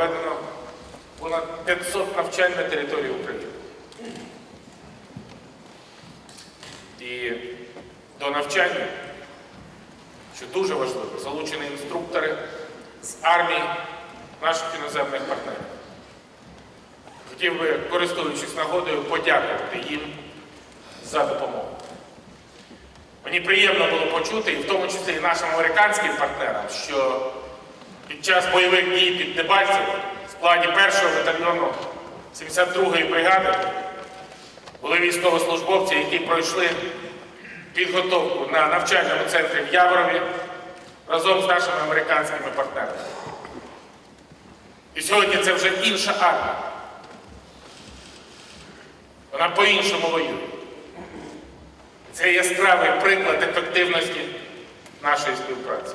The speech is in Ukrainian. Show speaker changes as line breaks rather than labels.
проведено понад 500 навчань на території України. І до навчання, що дуже важливо, залучені інструктори з армії наших іноземних партнерів. Хотів би, користуючись нагодою, подякувати їм за допомогу. Мені приємно було почути, і в тому числі і нашим американським партнерам, що під час бойових дій під Дебальцем в складі першого батальйону 72-ї бригади були військовослужбовці, які пройшли підготовку на навчальному центрі в Яворові разом з нашими американськими партнерами. І сьогодні це вже інша армія. Вона по-іншому воює. Це яскравий приклад ефективності нашої співпраці.